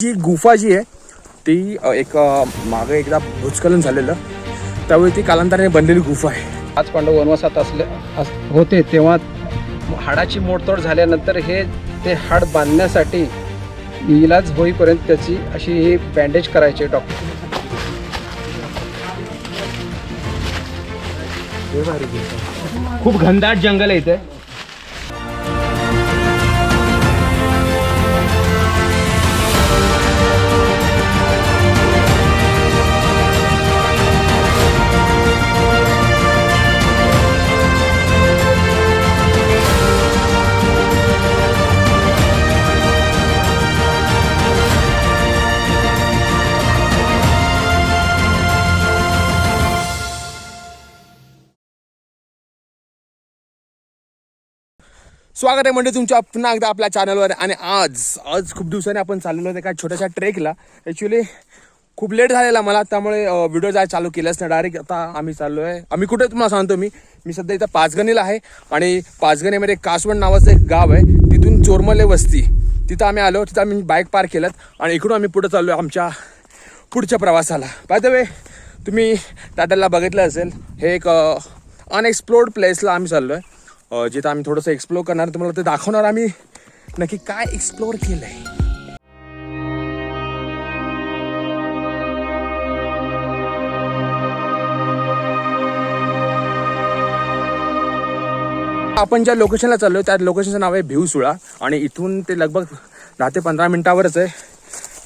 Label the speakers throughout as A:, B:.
A: जी गुफा जी आहे ती एक मागं एकदा भूस्खलन झालेलं. त्यावेळी ती कालांतराने बनलेली गुफा आहे.
B: पाच पांडव वनवासात असले अस- होते तेव्हा हाडाची मोडतोड झाल्यानंतर हे ते हाड बांधण्यासाठी इलाज होईपर्यंत त्याची अशी ही बँडेज करायचे डॉक्टर
A: खूप घनदाट जंगल आहे इथे. स्वागत आहे म्हणजे तुमच्या पुन्हा एकदा आपल्या चॅनलवर आणि आज आज खूप दिवसांनी आपण चाललेलो होतो एका छोट्याशा ट्रेकला ॲक्च्युली खूप लेट झालेला मला त्यामुळे व्हिडिओ जाय चालू केलंच नाही. डायरेक्ट आता आम्ही चाललो आहे आम्ही कुठे तुम्हाला सांगतो मी. मी सध्या इथं पाचगणीला आहे. आणि पाचगणीमध्ये कासवण नावाचं एक गाव आहे. तिथून चोरमले वस्ती. तिथं आम्ही आलो. तिथं आम्ही बाईक पार्क केलं आणि इकडून आम्ही पुढे चाललो आहे आमच्या पुढच्या प्रवासाला. बाय द वे तुम्ही टाटाला बघितलं असेल. हे एक अनएक्सप्लोर्ड प्लेसला आम्ही चाललो आहे जिथं आम्ही थोडंसं एक्सप्लोर करणार तुम्हाला ते दाखवणार आम्ही नक्की काय एक्सप्लोर केलं आहे आपण ज्या लोकेशनला चाललो त्या लोकेशनचं नाव आहे भिवसुळा. आणि इथून ते लगभग दहा ते पंधरा मिनिटावरच आहे.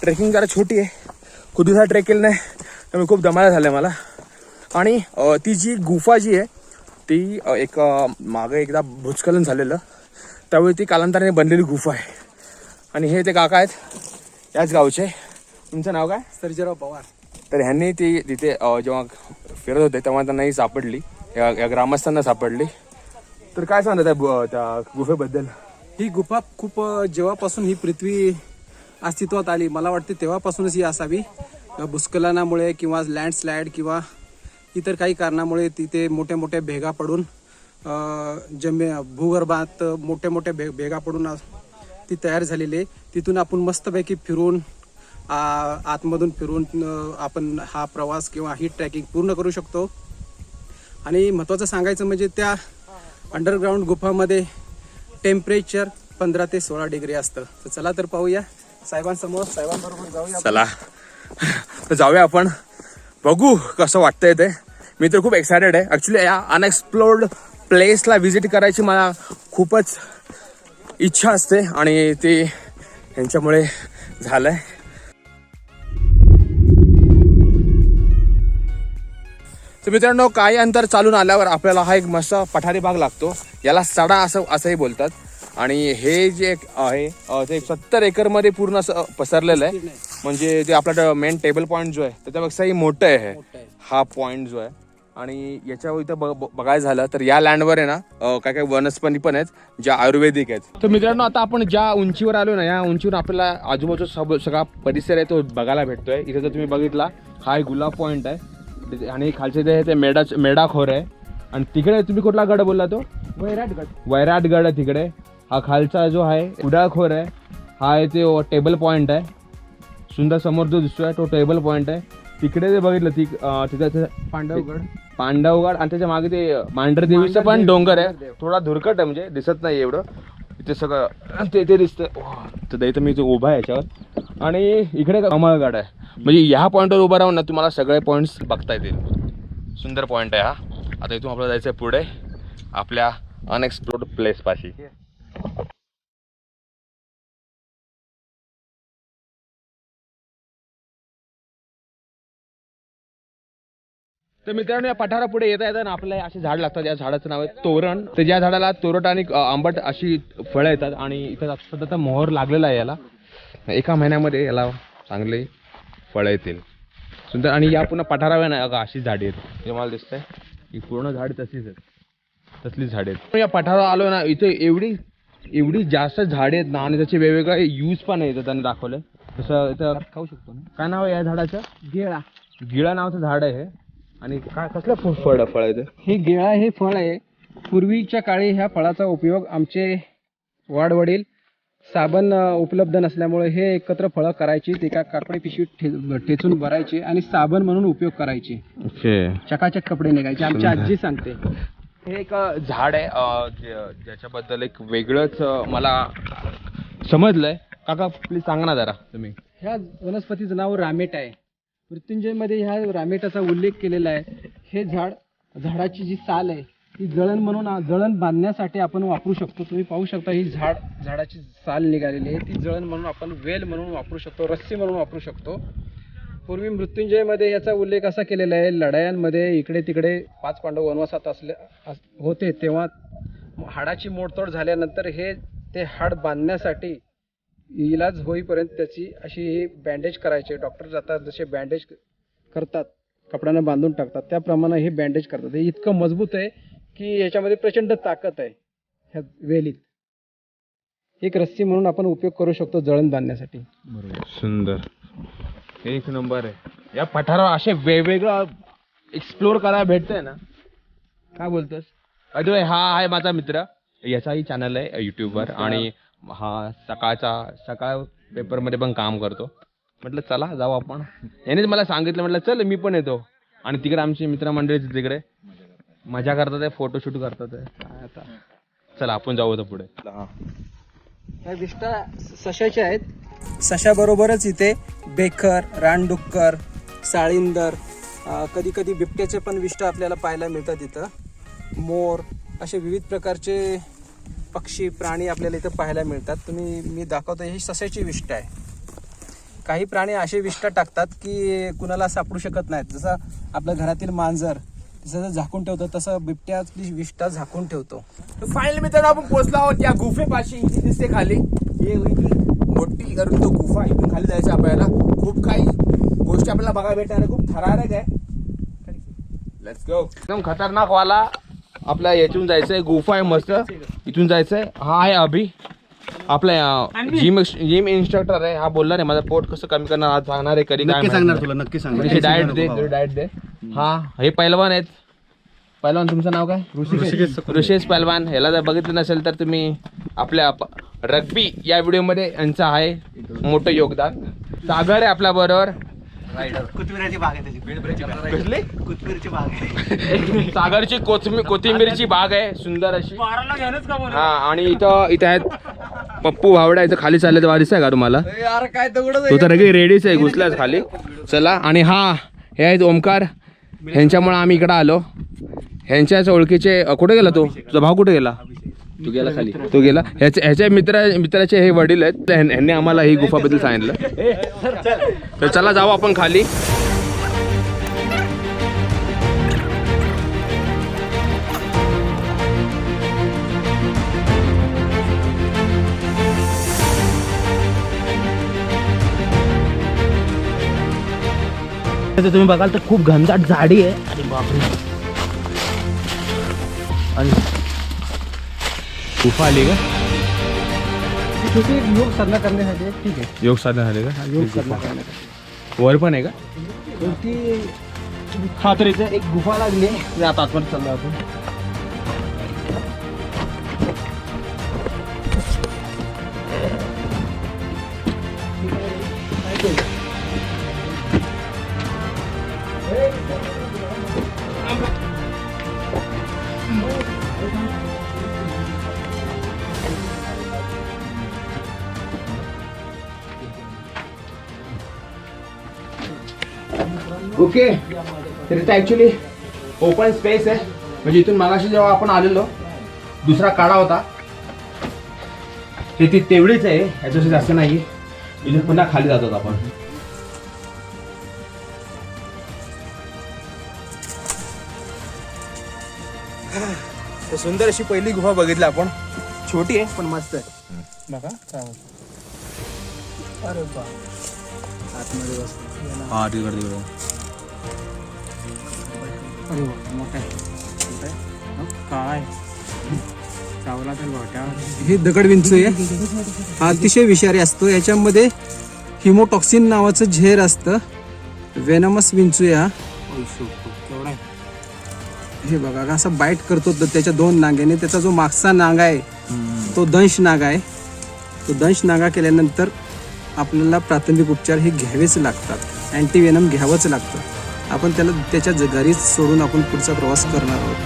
A: ट्रेकिंग जरा छोटी आहे. खूप दिवसा ट्रेक केलं नाही त्यामुळे खूप दमायला झालं आहे मला. आणि ती जी गुफा जी आहे ती एक मागं एकदा भूस्खलन झालेलं. त्यावेळी ती कालांतराने बनलेली गुफा आहे. आणि हे ते काका आहेत याच गावचे. तुमचं नाव काय?
B: सर्जेराव पवार.
A: तर ह्यांनी ती तिथे जेव्हा फिरत होते तेव्हा त्यांना ही सापडली. या या ग्रामस्थांना सापडली. तर काय सांगता त्या त्या गुफेबद्दल?
B: ही गुफा खूप जेव्हापासून ही पृथ्वी अस्तित्वात आली मला वाटते तेव्हापासूनच ही असावी. भूस्खलनामुळे किंवा लँडस्लाईड किंवा इतर काही कारणामुळे तिथे मोठ्या मोठ्या भेगा पडून जमे भूगर्भात मोठ्या मोठ्या भे भेगा पडून ती तयार झालेली आहे. तिथून आपण मस्तपैकी फिरून आतमधून फिरून आपण हा प्रवास किंवा ही ट्रॅकिंग पूर्ण करू शकतो. आणि महत्त्वाचं सांगायचं म्हणजे त्या अंडरग्राऊंड गुफामध्ये टेम्परेचर पंधरा ते सोळा डिग्री असतं. तर चला तर पाहूया. साहेबांसमोर साहेबांबरोबर जाऊया
A: चला. तर जाऊया आपण. बघू कसं वाटतंय ते. मी तर खूप एक्सायटेड आहे. ॲक्च्युली या अनएक्सप्लोर्ड प्लेसला व्हिजिट करायची मला खूपच इच्छा असते आणि ती यांच्यामुळे आहे तर मित्रांनो काही अंतर चालून आल्यावर आपल्याला हा एक मस्त पठारी भाग लागतो. याला सडा असं असंही बोलतात. आणि हे जे एक आहे ते सत्तर एकरमध्ये पूर्ण असं पसरलेलं आहे. म्हणजे ते आपला मेन टेबल पॉईंट जो आहे त्याच्यापेक्षाही मोठं आहे हे.
B: मोठं आहे.
A: हा पॉईंट जो आहे. आणि याच्या इथं बघ- बघ- बघायचं झालं तर या लँडवर आहे ना काय काय वनस्पती पण आहेत ज्या आयुर्वेदिक आहेत. तर मित्रांनो आता आपण ज्या उंचीवर आलो ना या उंचीवर आपल्याला आजूबाजूचा सब- सगळा परिसर आहे तो बघायला भेटतोय. इथे जर तुम्ही बघितला हा एक गुलाब पॉईंट आहे. आणि खालचे ते ते मेढा मेढाखोर आहे. आणि तिकडे तुम्ही कुठला गड बोलला तो?
B: वैराटगड
A: वैराटगड आहे तिकडे. हा खालचा जो आहे उडाखोर आहे. हा आहे ते टेबल पॉईंट आहे. सुंदर समोर जो दिसतोय तो टेबल पॉईंट आहे. तिकडे जे बघितलं ती तिथे
B: पांडवगड.
A: पांडवगड आणि त्याच्यामागे ते मांढर देवीचं पण डोंगर आहे. थोडा धुरकट आहे म्हणजे दिसत नाही एवढं. इथे सगळं ते ते दिसतं तर इथं मी इथं उभा आहे याच्यावर. आणि इकडे कमळगड आहे. म्हणजे ह्या पॉईंटवर उभा राहून ना तुम्हाला सगळे पॉईंट्स बघता येतील. सुंदर पॉईंट आहे हा. आता इथून आपल्याला जायचं आहे पुढे. आपल्या अनएक्सप्लोर्ड प्लेस तर मित्रांनो या पठारा पुढे येता येता ना आपल्याला असे झाड लागतात. या झाडाचं नाव आहे तोरण. तर ज्या झाडाला तोरट आणि आंबट अशी फळं येतात आणि इथं सध्या मोहर लागलेला आहे याला. एका महिन्यामध्ये याला चांगले फळं येतील. सुंदर आणि या पुन्हा पठारावर ना अगं अशीच झाडी आहेत. हे मला दिसतंय. ही पूर्ण झाड तशीच आहेत. तसलीच झाडे आहेत. या पठारावर आलो ना इथे एवढी एवढी जास्त झाडे आहेत ना आणि त्याचे वेगवेगळे यूज पण आहेत त्यांनी दाखवले तसं इथं
B: खाऊ शकतो ना?
A: काय नाव आहे या झाडाचं?
B: गेळा.
A: गिळा नावाचं झाड आहे हे. आणि काय कसलं फळ फळ फळ आहे ते
B: हे गेळा हे फळ आहे. पूर्वीच्या काळी ह्या फळाचा उपयोग आमचे वाडवडील साबण अ, उपलब्ध नसल्यामुळे हे एकत्र फळं करायची ते एका काकडी पिशवीत ठे ठेचून भरायची आणि साबण म्हणून उपयोग करायची.
A: ओके.
B: चकाचक कपडे निघायचे. आमची आजी सांगते.
A: हे एक अ, झाड आहे अ, ज्याच्याबद्दल एक वेगळंच अ, मला समजलंय. काका प्लीज सांगा ना जरा तुम्ही.
B: ह्या वनस्पतीचं नाव रामेट आहे. मृत्युंजयमध्ये ह्या रामेटाचा उल्लेख केलेला आहे. हे झाड झाडाची जी साल आहे ती जळण म्हणून जळण बांधण्यासाठी आपण वापरू शकतो. तुम्ही पाहू शकता ही झाड झाडाची साल निघालेली आहे. ती जळण म्हणून आपण वेल म्हणून वापरू शकतो रस्सी म्हणून वापरू शकतो. पूर्वी मृत्युंजयमध्ये याचा उल्लेख असा केलेला आहे लढायांमध्ये इकडे तिकडे पाच पांडव वनवासात असले अस- होते. तेव्हा हाडाची मोडतोड झाल्यानंतर हे ते हाड बांधण्यासाठी इलाज होईपर्यंत त्याची अशी ही बँडेज करायचे. डॉक्टर जातात जसे बँडेज करतात कपड्यानं बांधून टाकतात त्याप्रमाणे हे बँडेज करतात. हे इतकं मजबूत आहे की याच्यामध्ये प्रचंड ताकद आहे ह्या वेलीत. एक रस्सी म्हणून आपण उपयोग करू शकतो जळण बांधण्यासाठी.
A: सुंदर. एक नंबर आहे. या पठारावर असे वेगवेगळं एक्सप्लोर करायला भेटतंय ना. काय बोलतोस? अरे हा आहे माझा मित्र. याचाही चॅनल आहे युट्यूबवर आणि हा सकाळचा सकाळ पेपरमध्ये पण काम करतो. म्हटलं चला जाऊ आपण. यानेच मला सांगितलं म्हटलं चल मी पण येतो. आणि तिकडे आमची मित्रमंडळीचे तिकडे मजा करतात आहे फोटोशूट करतात. आहे काय आता चला आपण जाऊ तर पुढे.
B: ह्या विष्टा सशाच्या आहेत. सशाबरोबरच इथे बेखर रानडुक्कर साळिंदर कधी कधी बिबट्याचे पण विष्टा आपल्याला पाहायला मिळतात इथं. मोर असे विविध प्रकारचे पक्षी प्राणी आपल्याला इथं पाहायला मिळतात. तुम्ही मी दाखवतो ही सशाची विष्ट आहे. काही प्राणी असे विष्ठा टाकतात की कुणाला सापडू शकत नाहीत. जसं आपल्या घरातील मांजर जसं झाकून ठेवतो तसं बिबट्या विष्ठा झाकून ठेवतो.
A: फायनल मित्रांनो आपण पोहोचलो आहोत या गुफेपाशी. इथे दिसते खाली. ही मोठी करून तो गुफा इथून खाली जायचं आपल्याला. खूप काही गोष्टी आपल्याला बघायला भेटणार खूप थरारक आहे. लेट्स गो एकदम खतरनाक वाला आपल्या यातून जायचंय गुफा आहे मस्त. इथून जायचंय. हा आहे अभि. आपला जिम जिम इन्स्ट्रक्टर आहे. हा बोलला नाही माझं पोट कसं कमी करणार आज सांगणार आहे कधी काय
C: सांगणार तुला नक्की सांगणार.
A: डाएट दे डाएट दे. हा हे पैलवान आहेत. पैलवान तुमचं नाव काय? ऋषिकेश. ऋषेश पैलवान. ह्याला जर बघितलं नसेल तर तुम्ही आपल्या रग्बी या व्हिडिओमध्ये यांचं आहे मोठं योगदान. सागर आहे आपल्या बरोबर.
C: कुतबिराची बाग आहे त्याची.
A: कसली?
C: कुतबिरची बाग आहे.
A: सागरची कोथिंबीर कोथिंबीरची बाग आहे सुंदर अशी. हा आणि इथं इथं आहेत पप्पू भावडा इथं खाली चालले वारीस आहे का तुम्हाला? तो तर रेडी रेडीच आहे घुसलाच खाली. चला आणि हा हे आहेत ओमकार. ह्यांच्यामुळे आम्ही इकडं आलो. ह्यांच्याच ओळखीचे कुठे गेला तो? तुझा भाऊ कुठे गेला? तो गेला खाली. तो गेला? ह्याच्या ह्याच्या मित्र मित्राचे हे वडील आहेत. तर ह्यां- ह्यांनी आम्हाला ही गुफाबद्दल सांगितलं. तर चला जाऊ आपण खाली.
C: तुम्ही बघाल तर खूप घनदाट झाडी आहे. अरे बापरे.
A: आणि गुफा आली का
B: योग साधना करण्यासाठी आहे, ठीक आहे
A: योग साधना झाले का
B: योग साधना करण्यासाठी
A: वर पण आहे का?
B: वरती
A: हा तर इथे एक गुफा लागली आहे आता आतमध्ये चाललो आपण. ओके तर इथं ॲक्च्युली ओपन स्पेस आहे म्हणजे इथून मागाशी जेव्हा आपण आलेलो दुसरा काढा होता. ते ती तेवढीच आहे. याच्याशी जास्त नाही इथून पुन्हा खाली जातो आपण. तर सुंदर अशी पहिली गुफा बघितली आपण. छोटी आहे पण मस्त आहे.
B: बघा. अरे बा आतमध्ये बस
A: हा तिकडे तिकडे.
B: अरे वा मोठा आहे. हं, आहे. चावला तर गोट्या हे दगड विंचू आहे. हा अतिशय विषारी असतो. याच्यामध्ये हिमोटॉक्सिन नावाचं झेर असतं. वेनमस विंचू आहे हा. बघा असं बाईट करतो द- त्याच्या दोन नांग्याने. त्याचा जो मागचा नांग आहे तो दंश नाग आहे. तो दंश नागा केल्यानंतर आपल्याला प्राथमिक उपचार हे घ्यावेच लागतात. अँटीवेनम घ्यावंच लागतं. आपण त्याला त्याच्या ज- सोडून आपण पुढचा प्रवास करणार आहोत.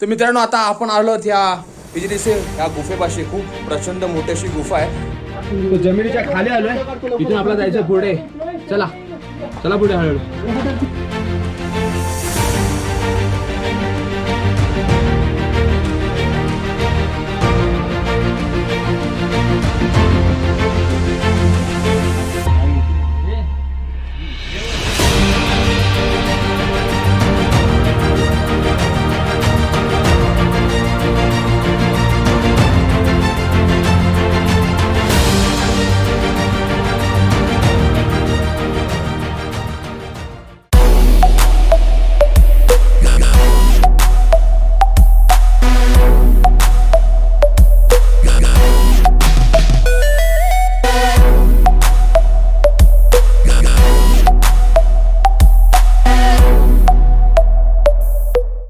A: तर मित्रांनो आता आपण आलो आहोत ह्या बिजनेस ह्या गुफेपाशी. खूप प्रचंड मोठी अशी गुफा आहे. जमिनीच्या खाली आलोय. इथून आपला जायचं पुढे. चला. चला पुढे हळूहळू.